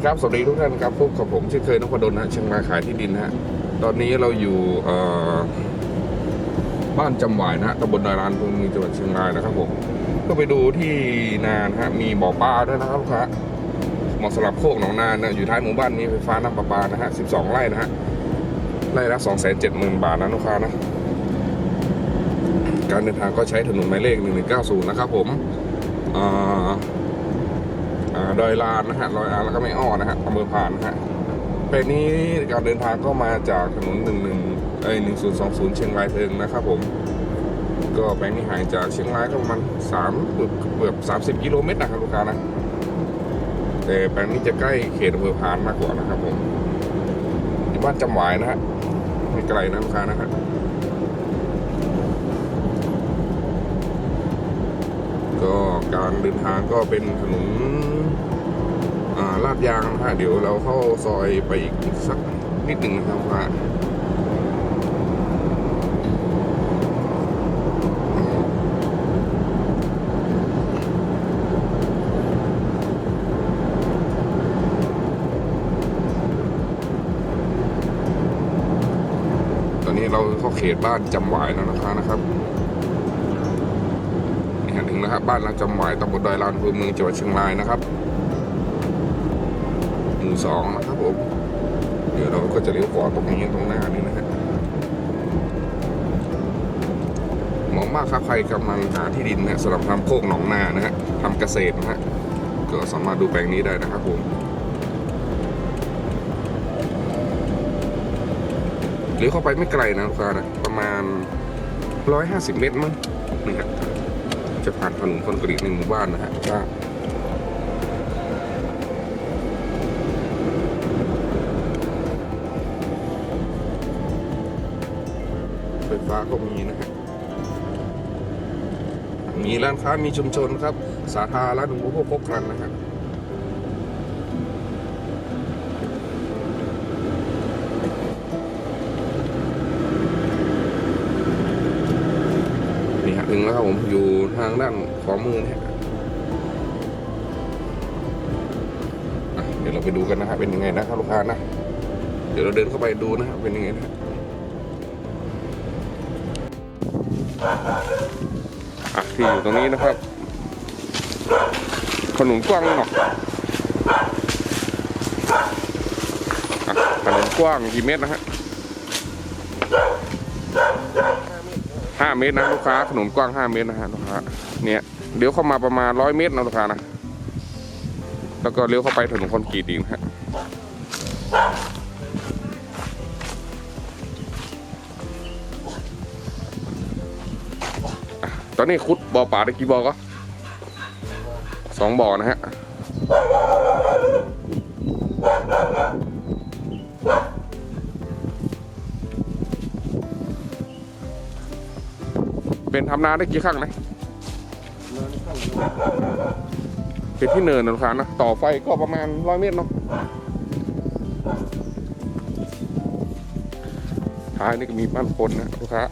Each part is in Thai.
ดีครับ สวัสดีทุกท่านครับพบกับผมเช่นเคยนพดลนะเชียงรายขายที่ดินนะฮะ ตอนนี้เราอยู่บ้านจำหวายนะฮะตำบลดารานพงมีจังหวัดเชียงรายนะครับผม ก็ไปดูที่นานฮะ มีบ่อปลาด้วยนะครับลูกค้าเหมาะสำหรับโคกหนองนานะอยู่ท้ายหมู่บ้านมีไฟฟ้าน้ำประปานะฮะ 12 ไร่นะฮะ ไร่ละ2 7 0 0 0 0 บาทนะลูกค้านะ การเดินทางก็ใช้ถนนหมายเลข1190 นะครับผมอ่า ดอยลานนะฮะดอยลานแล้วก็ไม่อ้อนะฮะอำเภอพานนะฮะเป็นนี้การเดินทางก็มาจากถนนหนึ่งหนึ่งเอ้ยหนึ่งศูนย์สองศูนย์เชียงรายเทิงนะครับผม ก็แปลงนี้ห่างจากเชียงรายก็ประมาณสามเกือบเกือบสามสิบกิโลเมตรนะครับลูกค้านะแต่แปลงนี้จะใกล้เขตอำเภอพานมากกว่านะครับผมอยู่บ้านจำหวายนะฮะไม่ไกลนะลูกค้านะฮะ ก็การเดินทางก็เป็นถนนลาดยางนะฮะเดี๋ยวเราเข้าซอยไปอีกสักนิดหนึ่งนะครับว่าตอนนี้เราเข้าเขตบ้านจำหวายแล้วนะครับนะครับ นะครับ บ้านเราจำหวายตำบลดอยลานอำเภอเมืองจังหวัดเชียงรายนะครับ หมู่สองนะครับผม เดี๋ยวเราก็จะเลี้ยวขวาตรงนี้ตรงหน้านี่นะฮะเหมาะมากครับใครกำลังหาที่ดินนะสำหรับทำโคกหนองนานะฮะทำเกษตรนะฮะก็สามารถดูแปลงนี้ได้นะครับผมเลี้ยวเข้าไปไม่ไกลนะลูกค้านะประมาณ 150 เมตรมั้งนี่ฮะ จะผ่านถนนคอนกรีตในหมู่บ้านนะฮะก็ไฟฟ้าก็มีนะฮะมีร้านค้ามีชุมชนครับ สาธารณูปโภคครบครันนะฮะนี่ งแล้วครับผมอยู่ทางด้านขวามือนะฮะอะเดี๋ยวเราไปดูกันนะฮะเป็นยังไงนะครับลูกค้านะ เดี๋ยวเราเดินเข้าไปดูนะฮะเป็นยังไงนะอะที่อยู่ตรงนี้นะครับถนนกว้างเนาะอะถนนกว้างกี่เมตรนะฮะ ห้าเมตรนะลูกค้าถนนกว้างห้าเมตรนะฮะลูกค้าเนี่ยเลี้ยวเข้ามาประมาณร้อยเมตรนะลูกค้านะแล้วก็เลี้ยวเข้าไปถนนคอนกรีตอีกนะฮะตอนนี้ขุดบ่อป่าได้กี่บ่อก็สองบ่อนะฮะ เป็นทำนาได้กี่ครั้งนะเป็นที่เนินนะลูกค้านะต่อไฟก็ประมาณร้อยเมตรเนาะท้ายนี่ก็มีบ้านคนนะลูกค้า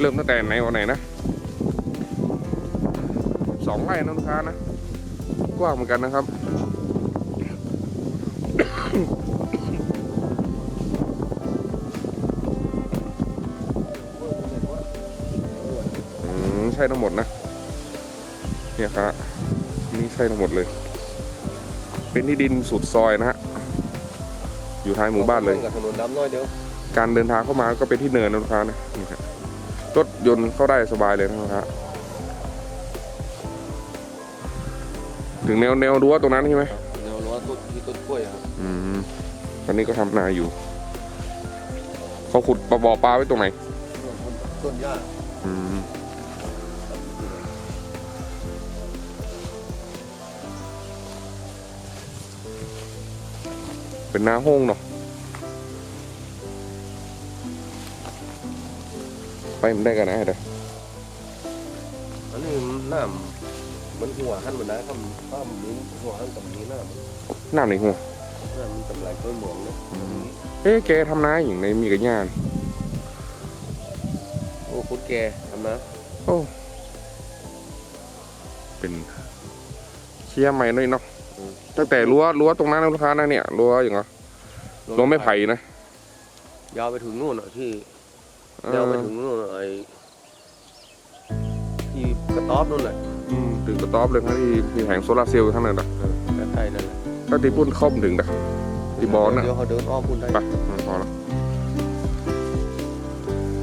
เริ่มตั้งแต่ไหนวันไหนนะสองไร่นะลูกค้านะ ว้างเหมือนกันนะครับอืมใช่ทั้งหมดนะ เนี่ยครับนี่ใช่ทั้งหมดเลย เป็นที่ดินสุดซอยนะฮะ อยู่ท้ายหมู่บ้านเลยกับถนนดำน้อยเดียวการเดินทางเข้ามาก็เป็นที่เนินนะลูกค้านะนี่ครับรถยนต์เข้าได้สบายเลยนะครับ ถึงแนวแนวรั้วตรงนั้นใช่ไหมแนวรั้วต้นที่ต้นกล้วยอะครับอืมตอนนี้ก็ทำนาอยู่ เขาขุดปลาบ่อปลาไว้ตรงไหนต้นหญ้าอืมเป็นนาห้องเนาะไปมันได้กันนะเด้ออันนี้น้ำ มันหัวหันมันได้ครับถ้ามันมีหัวหันกับนี้น้ำน้ำในหัวน้ำมันกำไรกล้วยหมองเนาะเอ๊ะแกทำนาอย่างในมีกับญาณทพุทธแก่ทำนะโอ้เป็นเคี้ยใหม่หน่อยเนาะอืมตั้งแต่รั้วรั้วตรงนั้นนะลูกค้านะเนี่ยรั้วอย่างเหรอรั้วไม่ไผ่นะยาวไปถึงนู่นอะที่เออยาวไปถึงนู่นอะไอ้ ที่กระต๊อบนู่นแหละอืมถึงกระต๊อบเลยครับที่มีแผงโซลาร์เซลล์อยู่ข้างในนะเออใกล้ๆนั่นแหละถ้าตีปุ้นเข้าถึงนะที่บอลน่ะเดี๋ยวเขาเดินอ้อมพุ่นได้ไปอืมพอแล้ว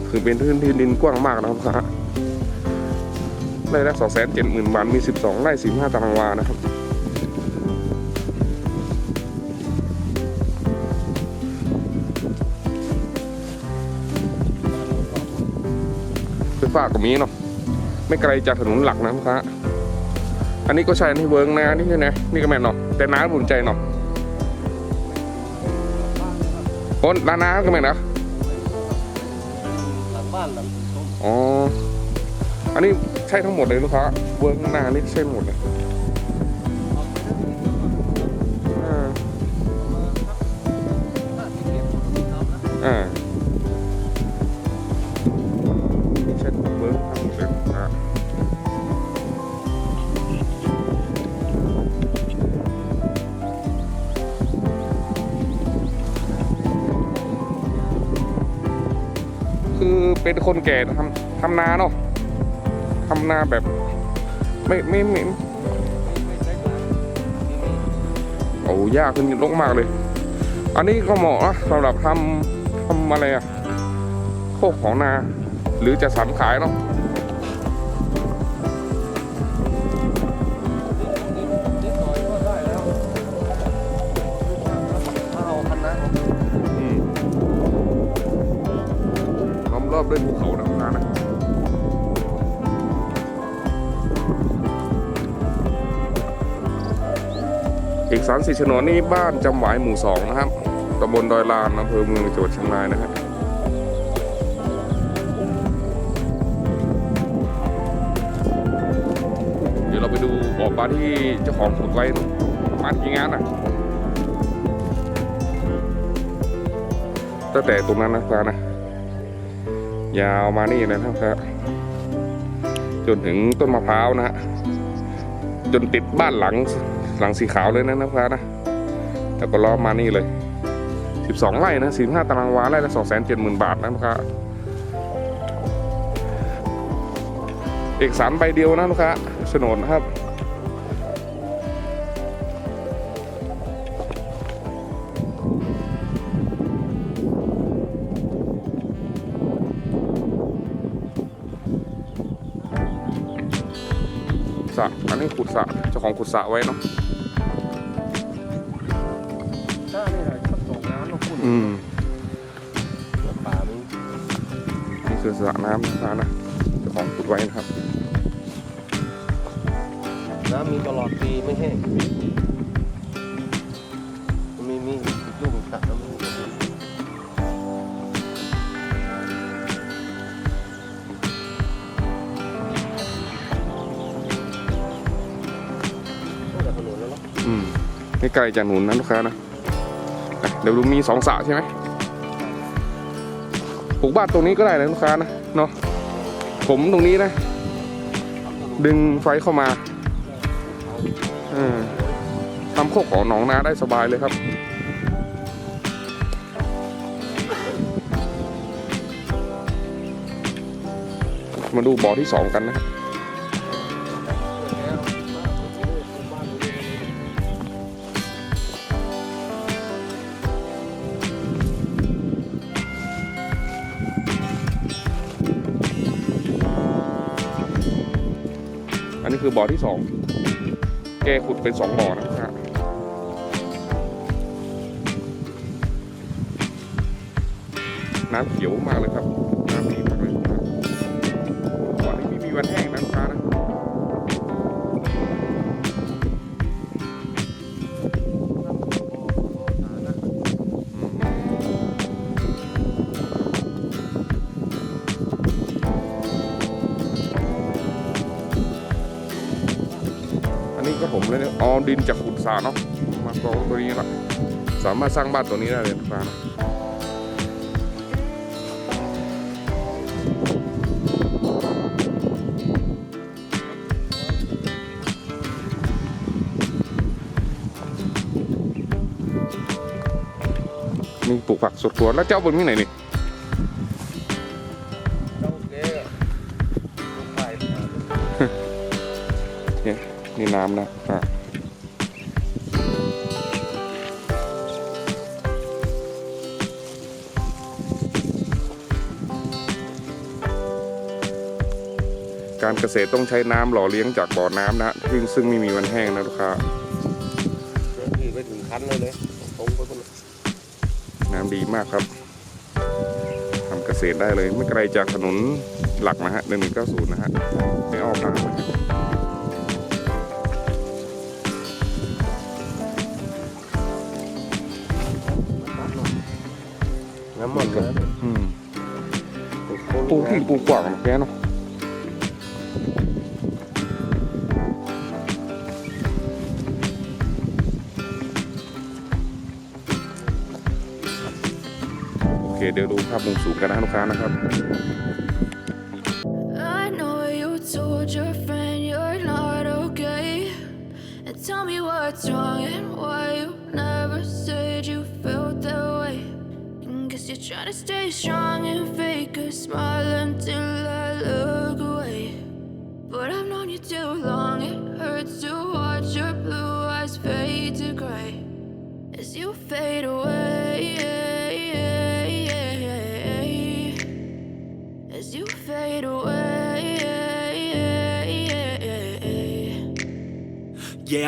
คือเป็นพื้นที่ดินกว้างมากนะครับลูกค้าไร่ละสองแสนเจ็ดหมื่นบาทมีสิบสองไร่สิบห้าตารางวานะครับไฟฟ้าก็มีเนาะ ไม่ไกลจากถนนหลักนะลูกค้าอันนี้ก็ใช่นี่เวิร์กนะนี่คือไหมนี่ก็แม่นเนาะแต่น้าบุญใจเนาะโอ้ร้านน้าก็แม่นนะหลังบ้านหลังอ๋ออันนี้ใช่ทั้งหมดเลยลูกค้าเวิร์กนานี่ใช่หมดเลย เป็นคนแก่ทำทำนาเนาะทำนาแบบไม่ไม่ไม่โอ้ยากขึ้นลกมากเลย อันนี้ก็เหมาะนะสำหรับทำทำอะไรอะโคกของนา หรือจะสันขายเนาะ ด้วยภูเขานะนานะเอกสารสิทธิ์โฉนนี่บ้านจำหวายหมู่สองนะครับตำบลดอยลานอำเภอเมืองจังหวัดเชียงรายนะฮะเดี๋ยวเราไปดูบ่อปลาที่เจ้าของขุดไว้มากี่งานอะตั้งแต่ตรงนั้นนะครับนะ ยาวมานี่เลยนะครับจนถึงต้นมะพร้าวนะฮะจนติดบ้านหลังหลังสีขาวเลยนะนะครับนะแล้วก็ล้อมมานี่เลย 12ไร่นะ45ตารางวาไร่ละ270,000 บาทนะครับเอกสารใบเดียวนะลูกค้าโฉนดนะครับ ขุดสระเจ้าของขุดสระไว้เนาะถ้านี่แหละสักสองน้ำเราพุ่นอืมป่ามันนี่คือสระน้ำนะครับนะเจ้าของขุดไว้นะครับ น้ำมีตลอดปีไม่แห้ ไม่ไกลจากหนุนนะลูกค้านะเดี๋ยวดูมีสองสระใช่ไหมปลูกบ้านตรงนี้ก็ได้นะลูกค้านะเนาะผมตรงนี้นะ ดึงไฟเข้ามาทำโคกของหนองนาได้สบายเลยครับมาดูบ่อที่สองกันนะอัน นี้คือบ่อที่สองแกขุดเป็นสองบ่อนะครับน้ำเขียวมากเลยครับ นี้ครับผมเลยอ๋อดินจากขุดสาเนาะมากองตัวนี้ละสามารถสร้างบ้านตัวนี้ได้เลยนะครับนี่ปลูกผักสดครัแล้วเจ้าบนที่ไหนนี่ นี่น้ำนะอะการเกษตรต้องใช้น้ำหล่อเลี้ยงจากบ่อน้ำนะซึ่งซึ่งไม่มีวันแห้งนะลูกค้าพี่ไปถึงคันเลยเลยตรงไปบนน้ำดีมากครับทำเกษตรได้เลย ไม่ไกลจากถนนหลักนะฮะหนึ่งหนึ่งเก้าศูนย์นะฮะไม่ออกน้ำนะครับน้ำมันนะ อืมปูที่ปูกว่างแกเนาะโอเค เดี๋ยวดูภาพมุมสูงกันนะลูกค้านะครับ I know you told your friend you're not okay. And tell me what's wrong and why you Trying to stay strong and fake a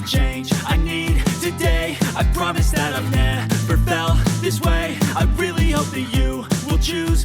the change I need today. I promise that I've never felt this way. I really hope that you will choose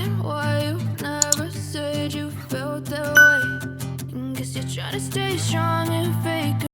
trying to stay strong and fake